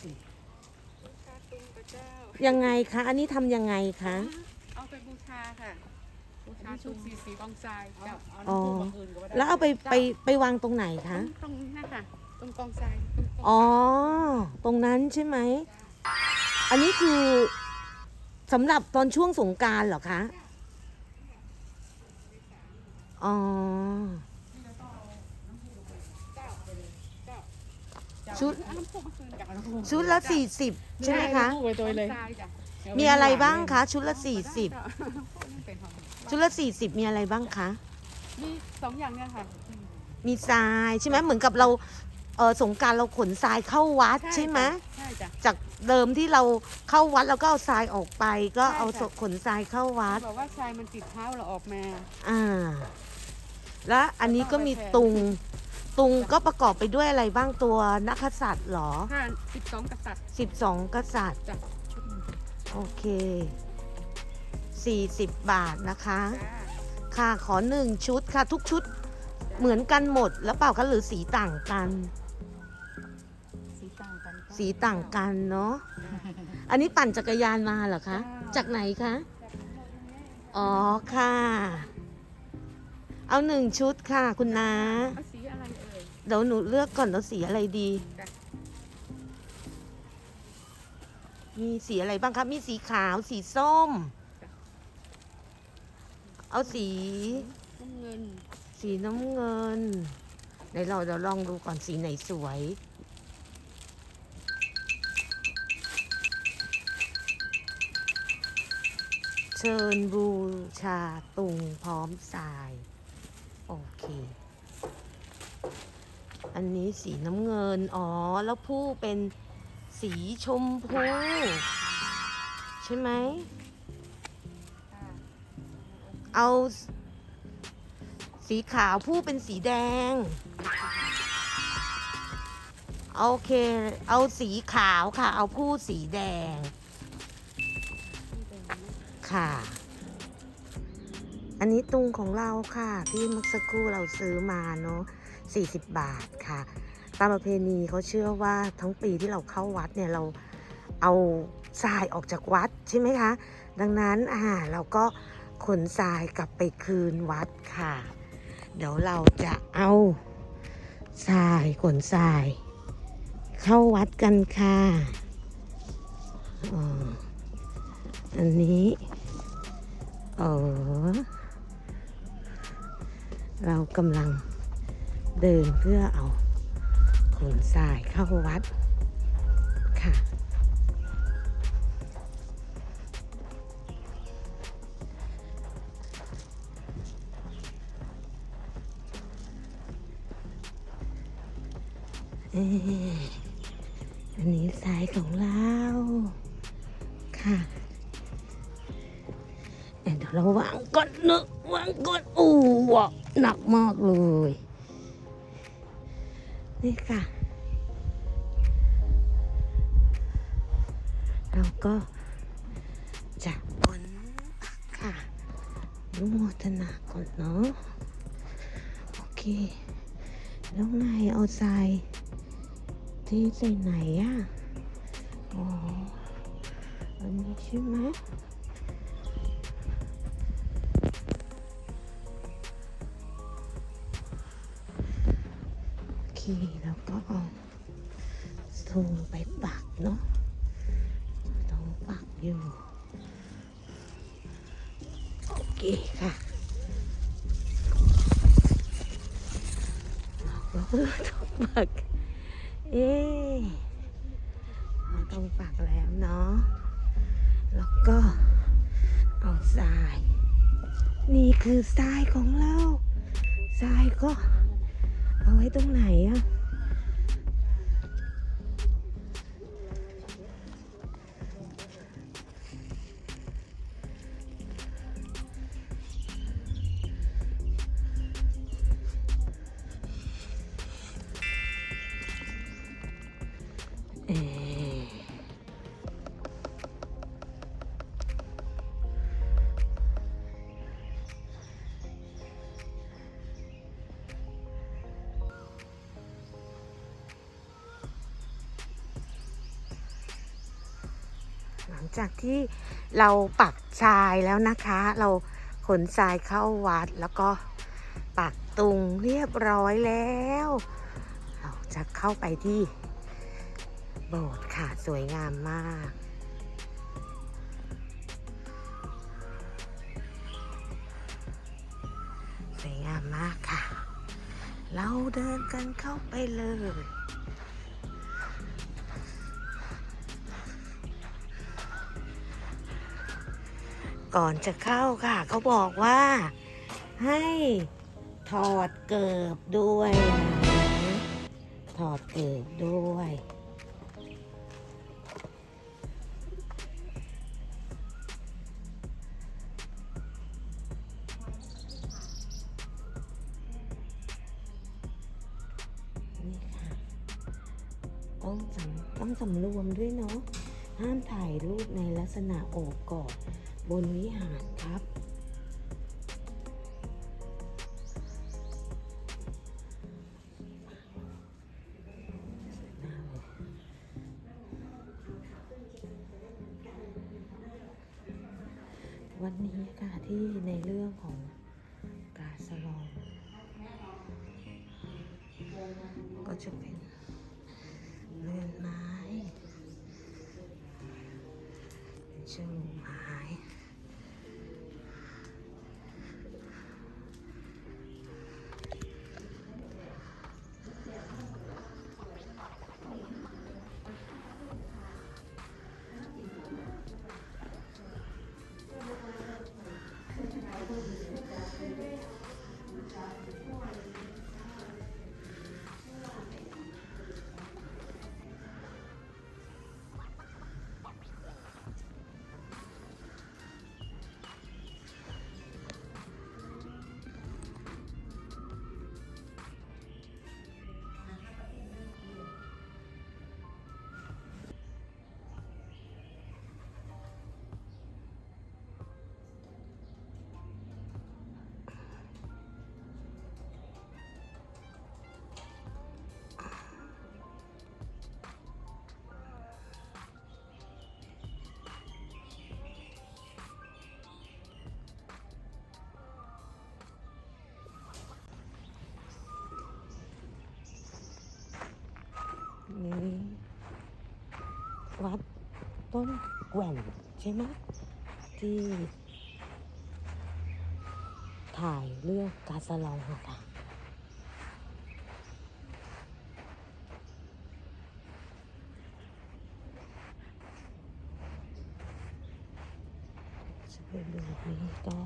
สี่สิบบูชาตุงพระเจ้า ยังไงคะ อันนี้ทำยังไงคะ เอาไปบูชาค่ะ บูอันชานี้ชุตุดงสี่สิบกองทรายเอาเจ้าเอาน้ำผึ้งบางอื่นก็ไม่ได้แล้วเอาไปไปไปวางตรงไหนตรคะงตรงนั่นค่ะ ตรงกองทรายตรงกองอ๋อ ตรงนั้นใช่ไหม อันนี้คือสำหรับตอนช่วงสงกรารเหรอคะ อ๋อ ชุดเอาน้ำพุมาคืนกับเอาน้ำผึ้งชุดละสี่สิบใช่ไหมคะเอาน้ำผึ้งไปตัวเลยกองทรายจ้ะมีอะไรบ้างคะ ชุดละสี่สิบเจ้านั่นเป็นของชุดละสี่สิบมีอะไรบ้างคะ มีสองอย่างเนี่ยค่ะ มีทรายใช่ไหมเหมือนกับเราเออสงกรารเราขนทรายเข้าวัดใช่ไหมใช่จ้ะ จากเดิมที่เราเข้าวัดแล้วก็เอาทรายออกไป ก็ใช่เอาค่ะขนทรายเข้าวัด บอกว่าทรายมันติดเท้าเราออกมา อ่า และอันนี้ก็มีตุง ตุงก็ประกอบไปด้วยอะไรบ้างตัวนักษัตริย์เหรอค่ะสิบสองกษัตริย์12 กษัตริย์จ้ะโอเค 40 บาทนะคะจ้าค่ะขอหนึ่งชุดค่ะ ทุกชุดเหมือนกันหมด แล้วเปล่าคะหรือสีต่างกัน สีต่างกันค่ะสีต่างกันเนาะ อันนี้ปั่นจักรยานมาเหรอคะ จากไหนคะ อ๋อค่ะ เอาหนึ่งชุดค่ะคุณนาเอาสีอะไร เอ่ยเดี๋ยวหนูเลือกก่อนแล้วสีอะไรดีจ้ะมีสีอะไรบ้างคะมีสีขาว สีส้ม เอาสีน้ำเงิน สีน้ำเงินเดี๋ยวเราเดี๋ยวลองดูก่อนสีไหนสวย เชิญบูชาตุงพร้อมทราย โอเค อันนี้สีน้ำเงิน อ๋อ แล้วผู้เป็นสีชมพู ใช่ไหม เอาสีขาวผู้เป็นสีแดง โอเค เอาสีขาวค่ะ เอาผู้สีแดง ค่ะ อันนี้ตุงของเราค่ะ ที่เมื่อสักครู่เราซื้อมาเนาะ 40 บาทค่ะ ตามประเพณีเขาเชื่อว่าทั้งปีที่เราเข้าวัดเนี่ยเราเอาทรายออกจากวัดใช่ไหมคะ ดังนั้นอ่าเราก็ขนทรายกลับไปคืนวัดค่ะ เดี๋ยวเราจะเอาทรายขนทราย เข้าวัดกันค่ะอ,อ,อันนี้เออเรากำลัง เดินเพื่อเอาขนทรายเข้าวัดค่ะ อันนี้สายของเราค่ะเดี๋ยวเราวางก่อนเนอะวางก่อนอู้วะหนักมากเลย นี่ค่ะ เราก็จะผลตักค่ะอนุโมทนาก่อนเนาะ โอเค แล้วไงเอาทรายที่ใส่ไหนอะอ๋อ อันนี้ใช่ไหม แล้วก็เอาส่งไปปักเนาะต้องปักอยู่ โอเคค่ะต้องปัก เอ๊ะเต้องปักแล้วเนาะ แล้วก็เอาทราย นี่คือทรายของเราทรายก็ เอาไว้ตรงไหนอะ หลังจากที่เราปักทรายแล้วนะคะ เราขนทรายเข้าวัดแล้วก็ปักตุงเรียบร้อยแล้ว เราจะเข้าไปที่โบสถ์ค่ะ สวยงามมากสวยงามมากค่ะ เราเดินกันเข้าไปเลย ก่อนจะเข้าค่ะ เขาบอกว่า ให้ถอดเกิบด้วยนะถอดเกิบด้วย นี่ค่ะ ต้องสำต้องสำรวมด้วยเนาะ ห้ามถ่ายรูปในลักษณะโอบกอด บนวิหารครับ วันนี้ค่ะที่ในเรื่องของกาสลอง ก็จะเป็นเรือนไม้เป็นเชิงไม้ นี่วัดต้นแกว่นใช่ไหมที่ถ่ายเรื่องกาสลองค่ะ จะเป็นแบบนี้ก็